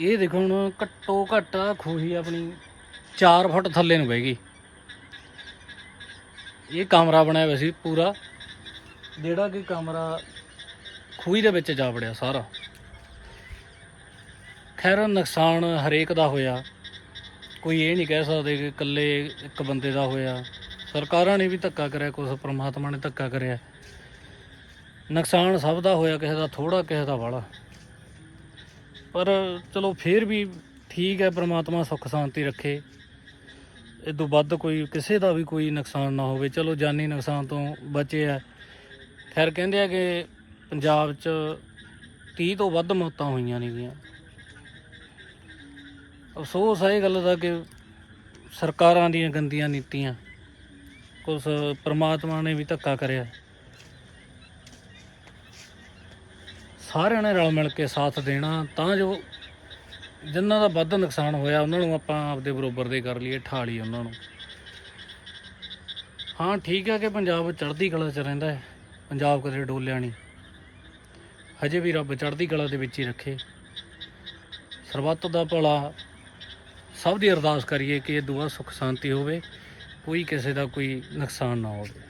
ਇਹ ਦੇਖੋ ਹੁਣ ਘੱਟੋ ਘੱਟ ਖੂਹੀ ਆਪਣੀ 4 ਫੁੱਟ ਥੱਲੇ ਨੂੰ ਬਹਿ ਗਈ। ਇਹ ਕਮਰਾ ਬਣਾਇਆ ਹੋਇਆ ਸੀ ਪੂਰਾ। ਜਿਹੜਾ ਕਿ ਕਮਰਾ ਖੂਹੀ ਦੇ ਵਿੱਚ ਜਾ ਵੜਿਆ ਸਾਰਾ। ਖੈਰ, ਨੁਕਸਾਨ ਹਰੇਕ ਦਾ ਹੋਇਆ। ਕੋਈ ਇਹ ਨਹੀਂ ਕਹਿ ਸਕਦੇ ਕਿ ਇਕੱਲੇ ਇੱਕ ਬੰਦੇ ਦਾ ਹੋਇਆ। ਸਰਕਾਰਾਂ ਨੇ ਵੀ ਧੱਕਾ ਕਰਿਆ, ਕੁਛ ਪ੍ਰਮਾਤਮਾ ਨੇ ਧੱਕਾ ਕਰਿਆ। ਨੁਕਸਾਨ ਸਭ ਦਾ ਹੋਇਆ, ਕਿਸੇ ਦਾ ਥੋੜਾ ਕਿਸੇ ਦਾ ਵਾਲਾ ਪਰ ਚਲੋ ਫੇਰ ਵੀ ਠੀਕ ਹੈ, ਪ੍ਰਮਾਤਮਾ ਸੁੱਖ ਸ਼ਾਂਤੀ ਰੱਖੇ। ਇਹ ਤੋਂ ਵੱਧ ਕੋਈ ਕਿਸੇ ਦਾ ਵੀ ਕੋਈ ਨੁਕਸਾਨ ਨਾ ਹੋਵੇ। ਚਲੋ ਜਾਨੀ ਨੁਕਸਾਨ ਤੋਂ ਬਚੇ ਆ। ਖੈਰ ਕਹਿੰਦੇ ਆ ਕਿ ਪੰਜਾਬ 'ਚ 30 ਤੋਂ ਵੱਧ ਮੌਤਾਂ ਹੋਈਆਂ ਨੇਗੀਆਂ ਅਫਸੋਸ ਹੈ ਇਹ ਗੱਲ ਦਾ ਕਿ ਸਰਕਾਰਾਂ ਦੀਆਂ ਗੰਦੀਆਂ ਨੀਤੀਆਂ, ਕੁਛ ਪ੍ਰਮਾਤਮਾ ਨੇ ਵੀ ਧੱਕਾ ਕਰਿਆ। ਸਾਰਿਆਂ ਨੇ ਰਲ ਮਿਲ ਕੇ ਸਾਥ ਦੇਣਾ, ਤਾਂ ਜੋ ਜਿਨ੍ਹਾਂ ਦਾ ਵੱਧ ਨੁਕਸਾਨ ਹੋਇਆ, ਉਹਨਾਂ ਨੂੰ ਆਪਾਂ ਆਪਦੇ ਬਰੋਬਰ ਦੇ ਕਰ ਲਈਏ ਠਾਲੀ ਉਹਨਾਂ ਨੂੰ। ਹਾਂ, ਠੀਕ ਹੈ ਕਿ ਪੰਜਾਬ ਚੜ੍ਹਦੀ ਕਲਾ 'ਚ ਰਹਿੰਦਾ ਹੈ, ਪੰਜਾਬ ਕਦੇ ਡੋਲਿਆ ਨਹੀਂ। ਹਜੇ ਵੀ ਰੱਬ ਚੜ੍ਹਦੀ ਕਲਾ ਦੇ ਵਿੱਚ ਹੀ ਰੱਖੇ। ਸਰਬੱਤ ਦਾ ਭਲਾ ਸਭ ਦੀ ਅਰਦਾਸ ਕਰੀਏ ਕਿ ਇਹ ਦੁਆ ਸੁੱਖ ਸ਼ਾਂਤੀ ਹੋਵੇ, ਕੋਈ ਕਿਸੇ ਦਾ ਕੋਈ ਨੁਕਸਾਨ ਨਾ ਹੋਵੇ।